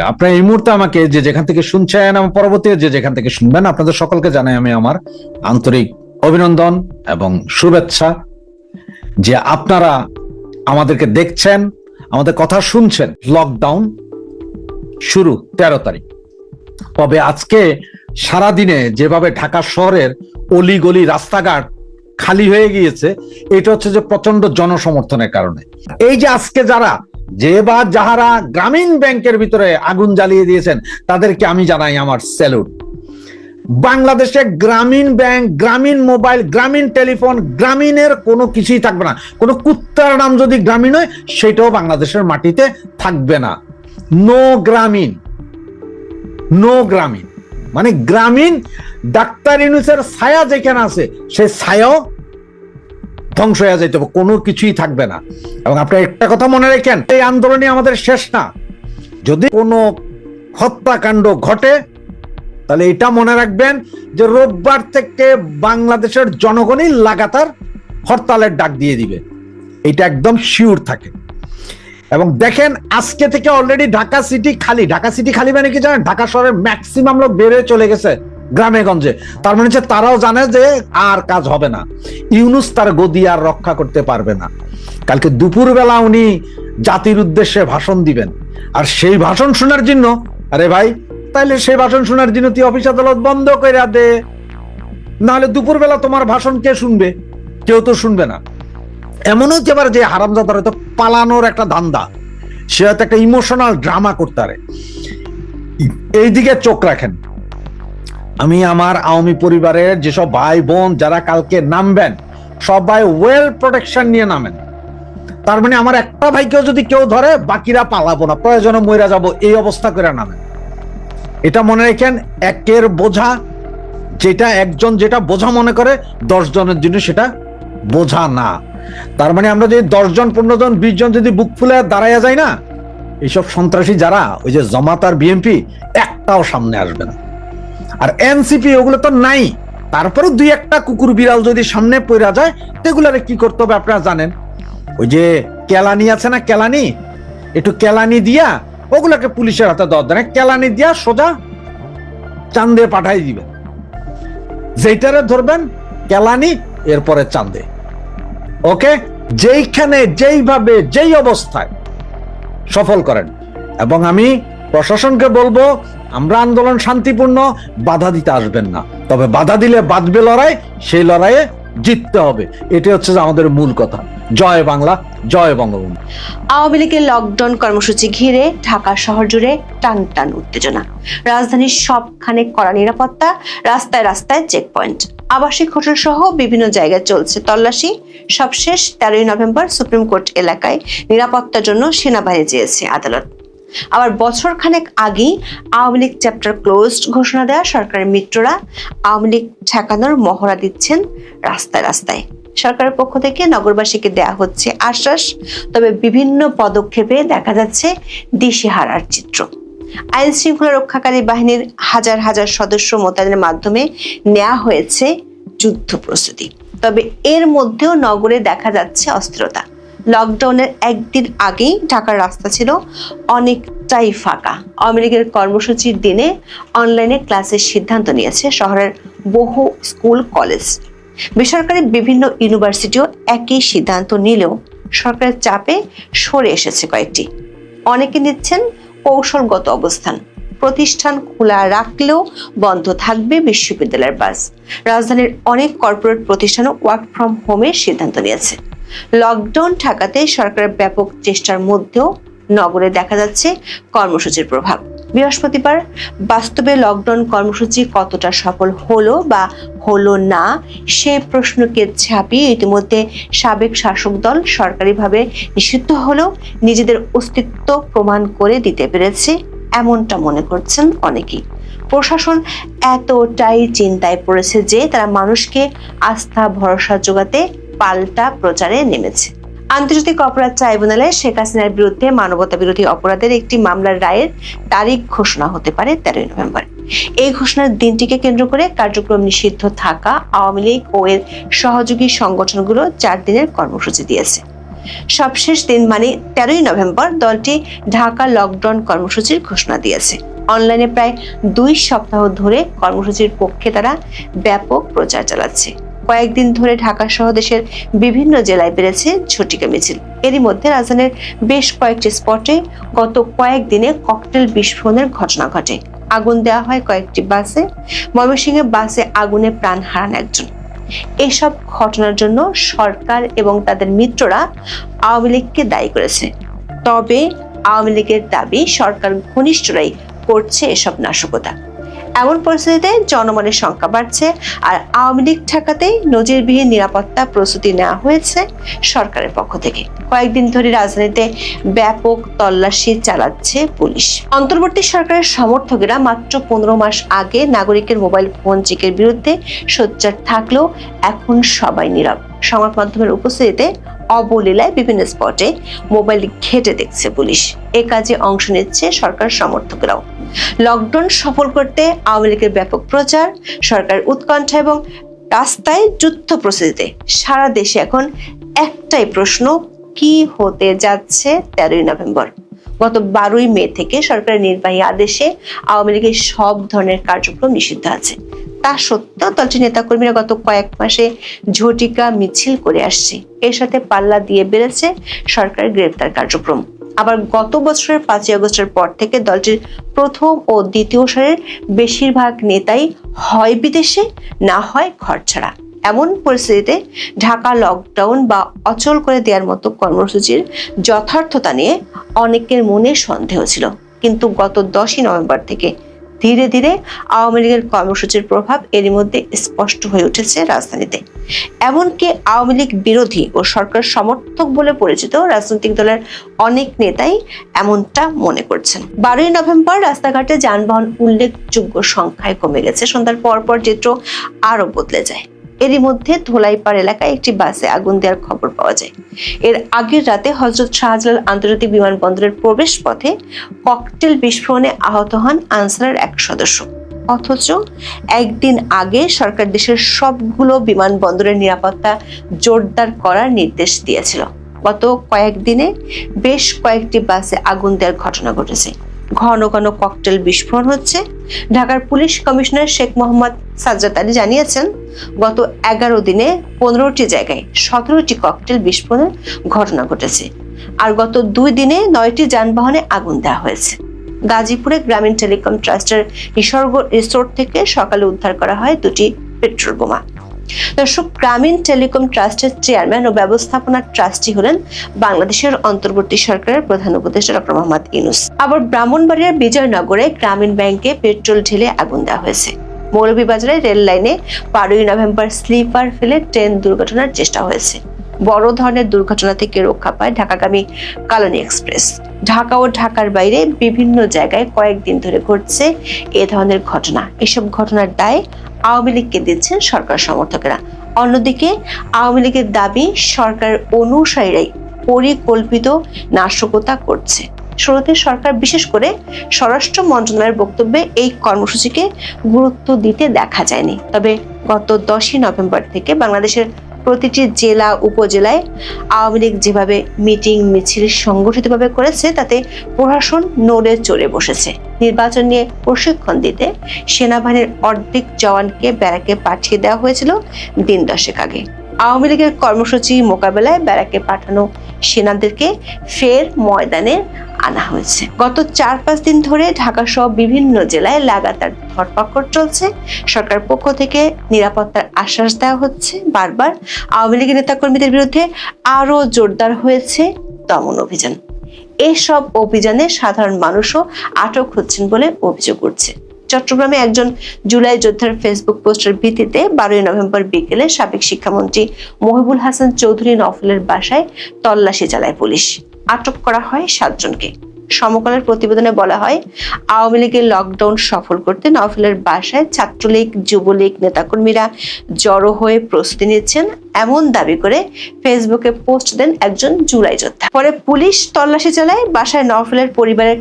আপনার এই মুহূর্তে আমাকে যে যেখান থেকে শুনছেন এবং পরবর্তী যে যেখান থেকে শুনবেন, আপনাদের সকলকে জানাই আমি আমার আন্তরিক অভিনন্দন এবং শুভেচ্ছা যে আপনারা আমাদেরকে দেখছেন, আমাদের কথা শুনছেন। লকডাউন শুরু তেরো তারিখ। তবে আজকে সারাদিনে যেভাবে ঢাকা শহরের অলিগলি রাস্তাঘাট খালি হয়ে গিয়েছে, এটা হচ্ছে যে প্রচণ্ড জনসমর্থনের কারণে। এই যে আজকে যারা যে বা যাহারা গ্রামীণ ব্যাংকের ভিতরে আগুন জ্বালিয়ে দিয়েছেন, তাদেরকে আমি জানাই আমার স্যালুট। বাংলাদেশে গ্রামীণ ব্যাংক, গ্রামীণ মোবাইল, গ্রামীণ টেলিফোন, গ্রামীণের কোনো কিছুই থাকবে না। কোনো কুত্তার নাম যদি গ্রামীণ হয়, সেটাও বাংলাদেশের মাটিতে থাকবে না। নো গ্রামীণ। নো গ্রামীণ। মানে গ্রামীণ ডাক্তার ইউনুসের ছায়া যেখানে আছে, সে ছায়াও ধ্বংস হয়ে হবে, কোনো কিছুই থাকবে না। এবং আপনি একটা কথা মনে রাখেন, এই আন্দোলনই আমাদের শেষ না। যদি কোনো হত্যাকাণ্ড ঘটে, তাহলে এটা মনে রাখবেন যে রোববার থেকে বাংলাদেশের জনগণই লাগাতার হরতালের ডাক দিয়ে দিবে। এটা একদম শিওর থাকে। এবং দেখেন, আজকে থেকে অলরেডি ঢাকা সিটি খালি। ঢাকা সিটি খালি মানে কি জানেন? ঢাকা শহরের ম্যাক্সিমাম লোক বেড়ে চলে গেছে। গ্রামে গঞ্জে তার মানে হচ্ছে তারাও জানে যে আর কাজ হবে না। ইউনুস তার গদি আর রক্ষা করতে পারবে না। কালকে দুপুরবেলা উনি জাতির উদ্দেশ্যে ভাষণ দিবেন। আর সেই ভাষণ শোনার জন্য, আরে ভাই, তাইলে সেই ভাষণ শোনার জন্য তুই অফিস আদালত বন্ধ করে দে। নাহলে দুপুরবেলা তোমার ভাষণ কে শুনবে? কেউ তো শুনবে না। এমনও হতে পারে যে হারামজাদার হয়তো পালানোর একটা ধান্দা। সে হয়তো একটা ইমোশনাল ড্রামা করতে পারে এইদিকে চোখ রাখেন। আমি আমার আওয়ামী পরিবারের যেসব ভাই বোন যারা কালকে নামবেন, সবাই ওয়েল প্রোটেকশন নিয়ে নামেন। তার মানে আমার একটা ভাইকেও যদি কেউ ধরে, বাকিরা পালাবো না, প্রয়োজনে মইরা যাব, এই অবস্থা করে নামেন। এটা মনে রাখেন একের বোঝা, যেটা একজন যেটা বোঝা মনে করে, দশ জনের জন্য সেটা বোঝা না। তার মানে আমরা যদি দশ জন, পনেরো জন, বিশ জন যদি বুক ফুলে দাঁড়াইয়া যায় না, এইসব সন্ত্রাসী যারা, ওই যে জমাত আর বিএনপি, একটাও সামনে আসবে না। আর এনসিপি ওগুলো তো নাই। তারপরে দুই একটা কুকুর বিড়াল যদি সামনে পড়া যায়, সেগুলারে কি করতে হবে আপনারা জানেন? ওই যে কেলানি আছে না কেলানি? একটু কেলানি দিয়া ওগুলাকে পুলিশের হাতে দেওয়া দেয় কেলানি দিয়া সোজা চান্দে পাঠাই দিবেন। যেইটারে ধরবেন কেলানি, এরপরে চান্দে। ওকে? যেইখানে, যেইভাবে, যেই অবস্থায় সফল করেন। এবং আমি প্রশাসনকে বলব আমরা আন্দোলন শান্তিপূর্ণ, বাধা দিতে আসবেন না। তবে বাধা দিলে বাঁচবে লড়াই, সেই লড়াইয়ে জিততে হবে। এটি হচ্ছে আমাদের মূল কথা। জয় বাংলা, জয় বঙ্গবন্ধু। আওয়ামী লীগের লকডাউন কর্মসূচি ঘিরে ঢাকা শহর জুড়ে টান টান উত্তেজনা। রাজধানীর সবখানে কড়া নিরাপত্তা, রাস্তায় রাস্তায় চেকপয়েন্ট আবাসিক হোটেল সহ বিভিন্ন জায়গায় চলছে তল্লাশি। সবশেষ তেরোই নভেম্বর সুপ্রিম কোর্ট এলাকায় নিরাপত্তার জন্য সেনাবাহিনী চেয়েছে আদালত। আবার বছর খানেক আগেই আওয়ামী লীগ চ্যাপ্টার ক্লোজড ঘোষণা দেওয়া সরকারের মিত্ররা আওয়ামী লীগ ঠেকানোর মহড়া দিচ্ছেন রাস্তায় রাস্তায়। সরকারের পক্ষ থেকে নগরবাসীকে দেয়া হচ্ছে আশ্বাস, তবে বিভিন্ন পদক্ষেপে দেখা যাচ্ছে দিশেহারার চিত্র। আইন শৃঙ্খলা রক্ষাকারী বাহিনীর হাজার হাজার সদস্য মোতায়েনের মাধ্যমে নেওয়া হয়েছে যুদ্ধ প্রস্তুতি। তবে এর মধ্যেও নগরে দেখা যাচ্ছে অস্থিরতা। লকডাউনের একদিন আগেই ঢাকার রাস্তা ছিল অনেকটাই ফাঁকা। আওয়ামী কর্মসূচির দিনে অনলাইনে ক্লাসের সিদ্ধান্ত নিয়েছে শহরের বহু স্কুল, কলেজ। বেসরকারি বিভিন্ন ইউনিভার্সিটিও একই সিদ্ধান্ত নিলেও সরকারের চাপে সরে এসেছে কয়েকটি। অনেকে নিচ্ছেন কৌশলগত অবস্থান। প্রতিষ্ঠান খোলা রাখলেও বন্ধ থাকবে বিশ্ববিদ্যালয়ের বাস। রাজধানীর অনেক কর্পোরেট প্রতিষ্ঠানও ওয়ার্ক ফ্রম হোমের সিদ্ধান্ত নিয়েছে। লকডাউন ঠেকাতে সরকারের ব্যাপক চেষ্টার মধ্যেও নগরে দেখা যাচ্ছে কর্মসূচির প্রভাব। বৃহস্পতিবার বাস্তবে লকডাউন কর্মসূচি কতটা সফল হলো বা হলো না, সে প্রশ্নকে ছাপিয়ে ইতিমধ্যে সাবেক শাসক দল সরকারিভাবে নিষিদ্ধ হলেও নিজেদের অস্তিত্ব প্রমাণ করে দিতে পেরেছে এমনটা মনে করছেন অনেকেই। প্রশাসন এতটাই চিন্তায় পড়েছে যে তারা মানুষকে আস্থা, ভরসা যোগাতে পাল্টা প্রচারে নেমেছে। আন্তর্জাতিক অপরাধ ট্রাইব্যুনালে শেখ হাসিনার বিরুদ্ধে মানবতা বিরোধী অপরাধের একটি মামলার রায়ের তারিখ ঘোষণা হতে পারে তেরোই নভেম্বর। এই ঘোষণার দিনটিকে কেন্দ্র করে কার্যক্রম নিষিদ্ধ থাকা আওয়ামী লীগ ও এর সহযোগী সংগঠনগুলো চার দিনের কর্মসূচি দিয়েছে। সবশেষ দিন মানে তেরোই নভেম্বর দলটি ঢাকা লকডাউন কর্মসূচির ঘোষণা দিয়েছে। অনলাইনে প্রায় দুই সপ্তাহ ধরে কর্মসূচির পক্ষে তারা ব্যাপক প্রচার চালাচ্ছে। কয়েকদিন ধরে ঢাকা সহ দেশের বিভিন্ন জেলায় বেড়েছে ঝটিকা মিছিল। এরই মধ্যে রাজধানীর বেশ কয়েকটি স্পটে গত কয়েকদিনে ককটেল বিস্ফোরণের ঘটনা ঘটে। আগুন দেওয়া হয় কয়েকটি বাসে। ময়মনসিংহে বাসে আগুনে প্রাণ হারান একজন। এসব ঘটনার জন্য সরকার এবং তাদের মিত্ররা আওয়ামী লীগকে দায়ী করেছে। তবে আওয়ামী লীগের দাবি, সরকার ঘনিষ্ঠরাই করছে এসব নাশকতা। এমন পরিস্থিতিতে জনমনের সংখ্যা বাড়ছে আর আওয়ামী লীগ ঠেকাতেই নজিরবিহীন নিরাপত্তা প্রস্তুতি নেওয়া হয়েছে সরকারের পক্ষ থেকে। কয়েকদিন ধরে রাজধানীতে ব্যাপক তল্লাশি চালাচ্ছে পুলিশ। অন্তর্বর্তী সরকারের সমর্থকেরা মাত্র পনেরো মাস আগে নাগরিকের মোবাইল ফোন চেকের বিরুদ্ধে সোচ্চার থাকলেও এখন সবাই নীরব। সংবাদ মাধ্যমের উপস্থিতিতে অবলীলায় বিভিন্ন স্পটে মোবাইল ঘেটে দেখছে পুলিশ। এ কাজে অংশ নিচ্ছে সরকার সমর্থকরাও। লকডাউন সফল করতে আওয়ামী লীগের ব্যাপক প্রচার সরকার উৎকণ্ঠা এবং রাস্তায় যুদ্ধ প্রস্তুতিতে সারা দেশে এখন একটাই প্রশ্ন, কি হতে যাচ্ছে তেরোই নভেম্বর? গত বারোই মে থেকে সরকারের নির্বাহী আদেশে আওয়ামী লীগের সব ধরনের কার্যক্রম নিষিদ্ধ আছে। তা সত্ত্বেও দলটির নেতাকর্মীরা গত কয়েক মাসে ঝটিকা মিছিল করে আসছে। এর সাথে পাল্লা দিয়ে বেড়েছে সরকারের গ্রেপ্তার কার্যক্রম। আবার গত বছরের পাঁচই আগস্টের পর থেকে দলটির প্রথম ও দ্বিতীয় সারের বেশিরভাগ নেতাই হয় বিদেশে, না হয় ঘর ছাড়া। এমন পরিস্থিতিতে ঢাকা লকডাউন বা অচল করে দেওয়ার মতো কর্মসূচির যথার্থতা নিয়ে অনেকের মনে সন্দেহ ছিল। কিন্তু গত দশই নভেম্বর থেকে ধীরে ধীরে আওয়ামী লীগের কর্মসূচির প্রভাব এরই মধ্যে স্পষ্ট হয়ে উঠেছে রাজধানীতে। এমনকি আওয়ামী লীগ বিরোধী ও সরকার সমর্থক বলে পরিচিত রাজনৈতিক দলের অনেক নেতাই এমনটা মনে করছেন। বারোই নভেম্বর রাস্তাঘাটে যানবাহন উল্লেখযোগ্য সংখ্যায় কমে গেছে। সন্ধ্যার পরপর পর চিত্র আরও বদলে যায়। এরই মধ্যে ধোলাইপাড় এলাকায় একটি বাসে আগুন দেওয়ার খবর পাওয়া যায়। এর আগের রাতে হজরত শাহজালাল আন্তর্জাতিক বিমানবন্দরের প্রবেশ পথে ককটেল বিস্ফোরণে আহত হন আনসারের এক সদস্য। অথচ একদিন আগে সরকার দেশের সবগুলো বিমানবন্দরের নিরাপত্তা জোরদার করার নির্দেশ দিয়েছিল। গত কয়েকদিনে বেশ কয়েকটি বাসে আগুন দেওয়ার ঘটনা ঘটেছে। ঘন ঘন ককটেল বিস্ফোরণ হচ্ছে। ঢাকার পুলিশ কমিশনার শেখ মোহাম্মদ সাজ্জাদ আলী জানিয়েছেন, গত এগারো দিনে পনেরোটি জায়গায় সতেরোটি ককটেল বিস্ফোরণের ঘটনা ঘটেছে আর গত দুই দিনে নয়টি যানবাহনে আগুন দেওয়া হয়েছে। গাজীপুরে গ্রামীণ টেলিকম ট্রাস্টের নিসর্গ রিসোর্ট থেকে সকালে উদ্ধার করা হয় দুটি পেট্রোল বোমা। দর্শক, গ্রামীণ টেলিকম ট্রাস্টের চেয়ারম্যান ও ব্যবস্থাপনা ট্রাস্টি হলেন বাংলাদেশের অন্তর্বর্তী সরকারের প্রধান উপদেষ্টা ডক্টর মোহাম্মদ ইনুস আবার ব্রাহ্মণবাড়িয়ার বিজয়নগরে গ্রামীণ ব্যাংকে পেট্রোল ঢেলে আগুন দেওয়া হয়েছে। মৌলভীবাজারে রেল লাইনে বারোই নভেম্বর স্লিপার ফেলে ট্রেন দুর্ঘটনার চেষ্টা হয়েছে। বড় ধরনের দুর্ঘটনা থেকে রক্ষা পায় ঢাকাগামী কালনী এক্সপ্রেস। ঢাকা ও ঢাকার বাইরে বিভিন্ন জায়গায় কয়েকদিন ধরে ঘটছে এ ধরনের ঘটনা। এসব ঘটনার দায় আওয়ামী লীগকে দিচ্ছেন সরকার সমর্থকেরা। অন্যদিকে, আওয়ামী লীগের দাবি, সরকার অনুসারীরাই পরিকল্পিত নাশকতা করছে। শুরুতে সরকার বিশেষ করে স্বরাষ্ট্র মন্ত্রণালয়ের বক্তব্যে এই কর্মসূচিকে গুরুত্ব দিতে দেখা যায়নি। তবে গত দশই নভেম্বর থেকে বাংলাদেশের প্রতিটি জেলা, উপজেলায় আওয়ামী লীগ যেভাবে মিটিং, মিছিল সংগঠিতভাবে করেছে, তাতে প্রশাসন নড়ে চড়ে বসেছে। নির্বাচন নিয়ে প্রশিক্ষণ দিতে সেনাবাহিনীর অর্ধেক জওয়ানকে ব্যারাকে পাঠিয়ে দেওয়া হয়েছিল দিন দশেক আগে। আওয়ামী লীগের কর্মসূচি মোকাবেলায় ব্যারাকে পাঠানো সেনাদেরকে ফের ময়দানে আনা হয়েছে। গত চার পাঁচ দিন ধরে ঢাকা সহ বিভিন্ন জেলায় লাগাতার ধরপাকড় চলছে। সরকার পক্ষ থেকে নিরাপত্তার আশ্বাস দেওয়া হচ্ছে। বারবার আওয়ামী লীগের নেতাকর্মীদের বিরুদ্ধে আরও জোরদার হয়েছে দমন অভিযান। এসব অভিযানে সাধারণ মানুষও আটক হচ্ছেন বলে অভিযোগ উঠছে। চট্টগ্রামে একজন জুলাই যোদ্ধার ফেসবুক পোস্টের ভিত্তিতে বারোই নভেম্বর বিকেলে সাবেক শিক্ষামন্ত্রী মহিবুল হাসান চৌধুরী নফলের বাসায় তল্লাশি চালায় পুলিশ। আটক করা হয় সাতজনকে সমকালের প্রতিবেদনে বলা হয়, আওয়ামী লীগের লকডাউন সফল করতে নফলের বাসায় ছাত্রলীগ, যুবলীগ নেতাকর্মীরা জড়ো হয়ে প্রস্তুতি নিচ্ছেন এমন দাবি করে ফেসবুকে পোস্ট দেন একজন জুলাই যোদ্ধা। পরে পুলিশ তল্লাশি চালায়, বাসায় নফলের পরিবারের